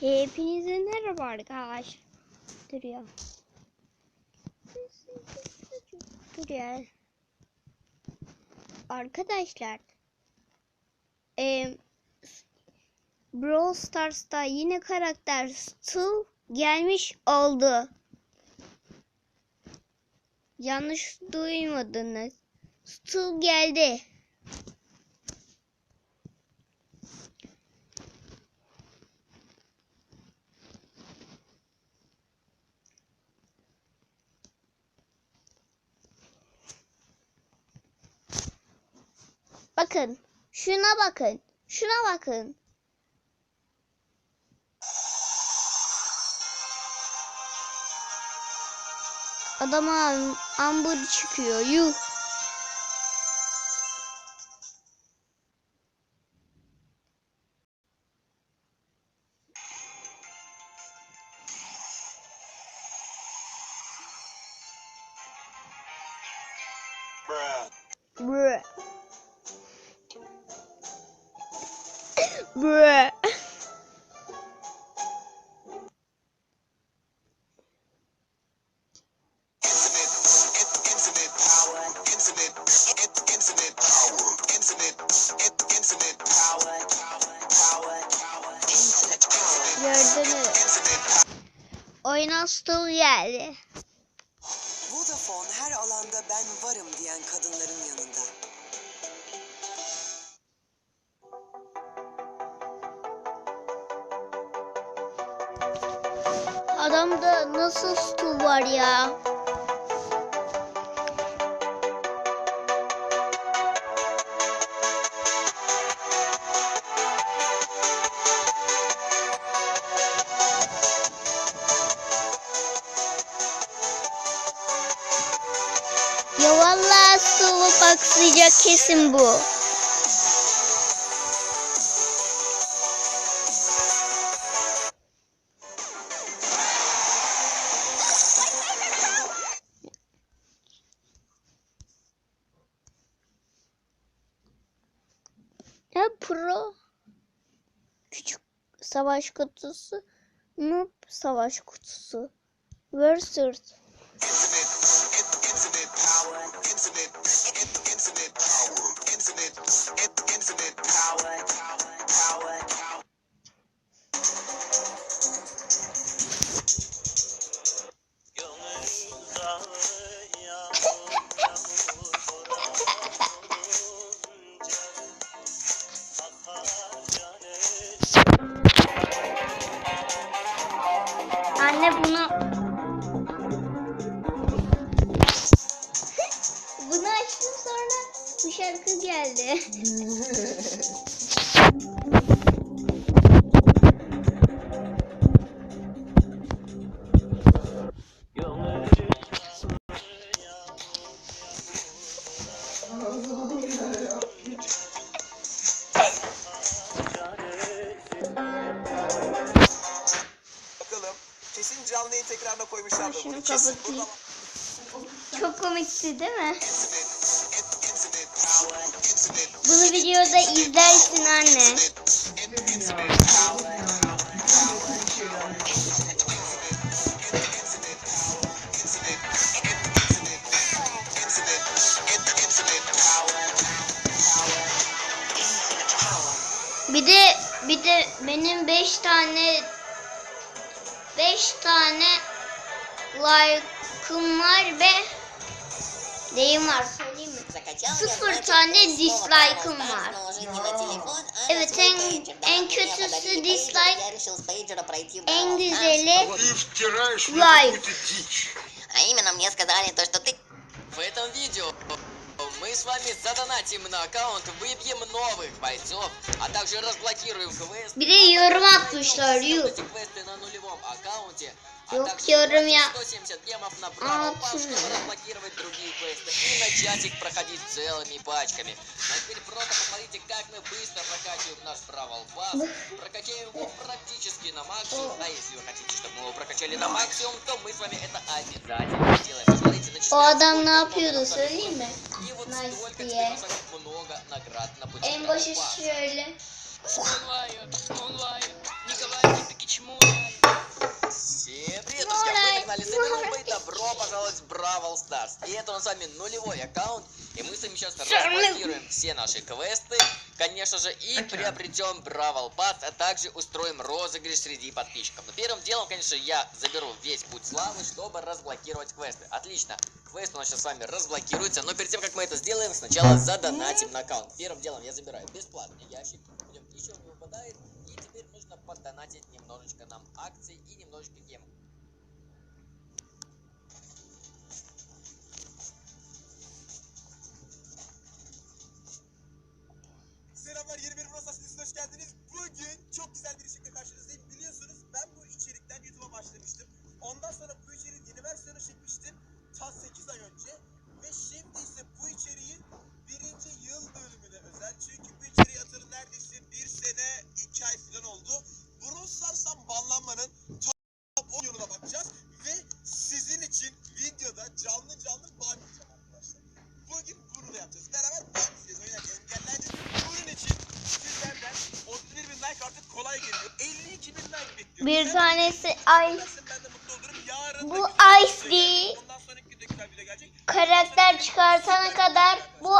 Hepinize merhaba arkadaş. Dur ya. Dur ya. Arkadaşlar. Eee Brawl Stars'ta yine karakter Stu gelmiş oldu. Yanlış duymadınız. Stu geldi. Bakın. Şuna bakın. Şuna bakın. Adama am- ambur çıkıyor. Yuh. Bruh. Bruh. Power. Gördünüz. Oyuna Stu geldi. Vodafone her alanda ben varım diyen kadınların yanında. Adamda nasıl Stu var ya? Ya vallahi Stu'ya bakacak kesin bu. Savaş kutusu noob savaş kutusu. Versus kapatayım. Çok komikti değil mi? Bunu videoda izlersin anne. Bir de bir de benim 5 tane 5 tane like'ım var ve neyim var söyleyeyim mi? Sıfır tane dislike'ım var. Evet en en kötüsü dislike, en güzeli дичь. А именно мне сказали то, что ты В этом видео мы с вами задонатим на аккаунт, выбьем новых бойцов, а также разблокируем квест. bir de yorum atmışlar yuh. Эти квесты на нулевом аккаунте, а Yok, также yorum ya. 170 гемов на Пас, Atın. чтобы разблокировать другие квесты и начать их проходить целыми пачками. Ну а теперь просто посмотрите, как мы быстро прокачиваем наш Бравл Пас. Прокачаем его практически на максимум. А если вы хотите, чтобы мы его прокачали на максимум, то мы с вами это обязательно сделаем. Посмотрите, начинаем adam ne yapıyordu söyleyeyim mi? и вот Nice столько diye. тебе назовут много наград на Всем привет, друзья! Вы погнали с этой и добро пожаловать в Бравл Старс. И это у нас с вами нулевой аккаунт, и мы с вами сейчас разблокируем все наши квесты, конечно же, и приобретем Бравл Пас, а также устроим розыгрыш среди подписчиков. Но первым делом, конечно, я заберу весь путь славы, чтобы разблокировать квесты. Отлично, квест у нас сейчас с вами разблокируется, но перед тем, как мы это сделаем, сначала задонатим на аккаунт. Первым делом я забираю бесплатный ящик, ничего не выпадает, и теперь нужно поддонатить немножечко нам акций и немножечко Ondan sonraki günde güzel video gelecek. karakter çıkartana kadar bu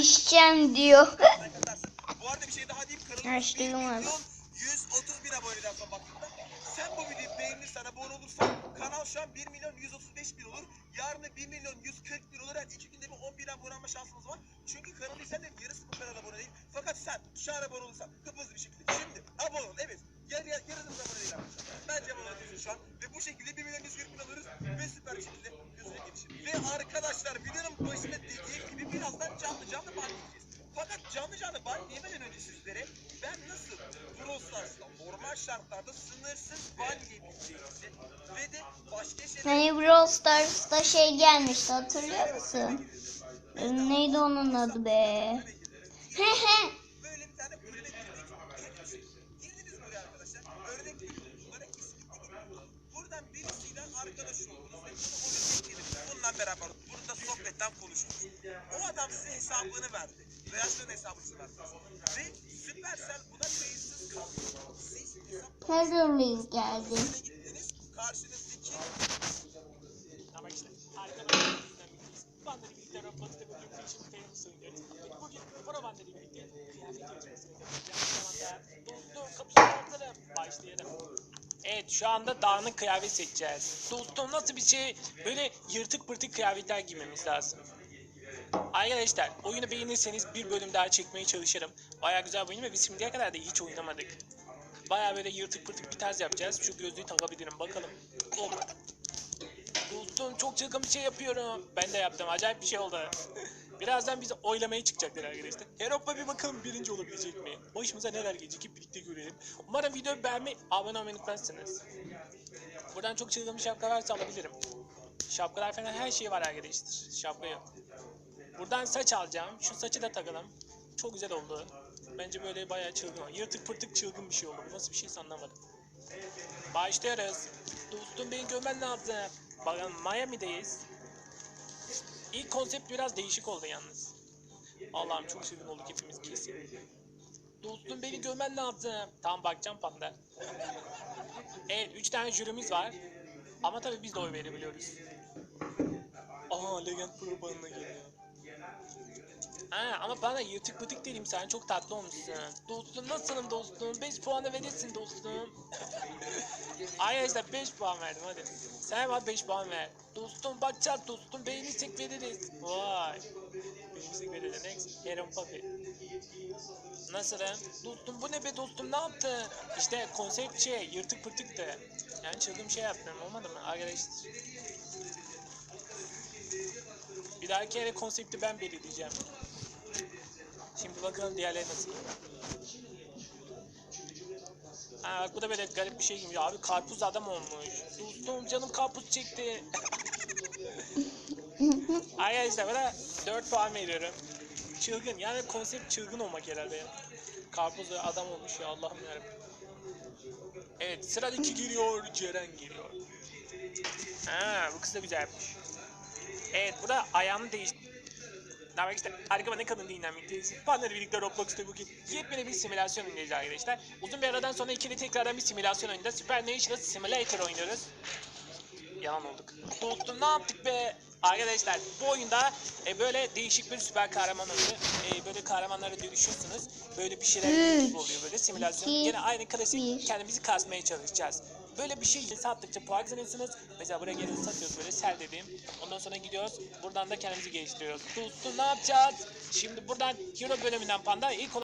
içeceğim diyor. Atarsın. Bu arada bir şey daha diyeyim. Kanalımız Her şey 1 var. milyon 130 bin aboneden sonra baktığımda sen bu videoyu beğenirsen abone olursan kanal şu an 1 milyon 135 bin olur. Yarın da 1 milyon 140 bin olur. Yani iki günde bir 10 bin abone olma şansımız var. Çünkü kanalı izleyenlerin yarısı bu kanala abone değil. Fakat sen şu an abone olursan hızlı bir şekilde şimdi abone ol. Evet. Yarı, yarı, yarınız abone değil arkadaşlar. Bence abone olabilirsin şu an. Ve bu şekilde 1 milyon 140 bin alırız. Ve süper bir şekilde hızlı gelişir. Ve arkadaşlar videonun başında dediğim gibi birazdan canlı canlı bahsedeceğiz. Fakat canlı canlı ban yemeden önce sizlere ben nasıl Stars'ta normal şartlarda sınırsız ban yiyebileceğinizi ve de başka şeyler Hani Brawl Stars'ta şey gelmişti hatırlıyor musun? Neydi onun adı be? He he. Arkadaşlar. Bunlara kesinlikle gidin. Buradan birisiyle arkadaş oldunuz ve bunu. Bununla beraber burada sohbetten konuştunuz. O adam size hesabını verdi. Reaksiyon hesabını verdi. Ve Supercell buna kayıtsız kaldı. Siz hesap geldi. Gittiniz. Karşınızdaki Ama işte harika bir oyundan birlikteyiz. Bandları birlikte Roblox'ta bugün Fashion Famous oynuyoruz. Bugün para bandları birlikte kıyafet yarışması yapacağız. Aynı zamanda Evet şu anda dağınık kıyafet seçeceğiz. Dostum nasıl bir şey böyle yırtık pırtık kıyafetler giymemiz lazım. Arkadaşlar oyunu beğenirseniz bir bölüm daha çekmeye çalışırım. Baya güzel bir oyun ve biz şimdiye kadar da hiç oynamadık. Baya böyle yırtık pırtık bir tarz yapacağız. Şu gözlüğü takabilirim bakalım. Olmadı. Dostum çok çılgın bir şey yapıyorum. Ben de yaptım. Acayip bir şey oldu. Birazdan bizi oylamaya çıkacaklar arkadaşlar. Europa bir bakalım birinci olabilecek mi? Başımıza neler gelecek hep birlikte görelim. Umarım videoyu beğenmeyi, abone olmayı unutmazsınız. Buradan çok çılgın şapka varsa alabilirim. Şapkalar falan her şey var arkadaşlar. Şapka yok. Buradan saç alacağım. Şu saçı da takalım. Çok güzel oldu. Bence böyle bayağı çılgın. Yırtık pırtık çılgın bir şey oldu. Nasıl bir şeyse anlamadım. Başlıyoruz. Dostum beni görmen lazım. Bakın Miami'deyiz. İlk konsept biraz değişik oldu yalnız. Allah'ım çok çılgın olduk hepimiz kesin. Dostum beni görmen lazım. Tamam bakacağım panda. Evet 3 tane jürimiz var. Ama tabii biz de oy verebiliyoruz. Aa Legend Pro banına geliyor. Ha, ama bana yırtık pıtık dedim sen çok tatlı olmuşsun. Dostum nasılım dostum? 5 puanı verirsin dostum. Arkadaşlar 5 puan verdim hadi. Bana 5 puan ver. Dostum bakacağız dostum beğenirsek veririz. Vay. Beğenirsek veririz. Next. Kerem Papi. Nasılım? Dostum bu ne be dostum ne yaptın? İşte konsept şey yırtık pırtıktı. Yani çılgın şey yaptım olmadı mı arkadaşlar? Bir dahaki kere konsepti ben belirleyeceğim. Şimdi bakalım diğerleri nasıl. Da böyle garip bir şey gibi. Abi karpuz adam olmuş. Dostum canım karpuz çekti. Arkadaşlar bana 4 puan veriyorum. Çılgın yani konsept çılgın olmak herhalde. Karpuz adam olmuş ya Allah'ım yarabbim. Evet sıradaki geliyor Ceren geliyor. Ha bu kız da güzelmiş. Evet bu da ayağını değiş... Ne bak işte harika kadın dinlenmekteyiz. Panları birlikte Roblox'ta bugün yepyeni bir simülasyon oynayacağız arkadaşlar. Uzun bir aradan sonra ikili tekrardan bir simülasyon oynayacağız. Super National Simulator oynuyoruz. Yalan olduk. Dostum ne yaptık be? Arkadaşlar bu oyunda e, böyle değişik bir süper kahraman oyunu. E, böyle kahramanlara dönüşüyorsunuz. Böyle bir şeyler Üç, oluyor böyle simülasyon. iki, Yine aynı klasik bir. kendimizi kasmaya çalışacağız. Böyle bir şey sattıkça puan kazanıyorsunuz. Mesela buraya gelip satıyoruz böyle sel dediğim. Ondan sonra gidiyoruz. Buradan da kendimizi geliştiriyoruz. Dostum ne yapacağız? Şimdi buradan Hero bölümünden Panda ilk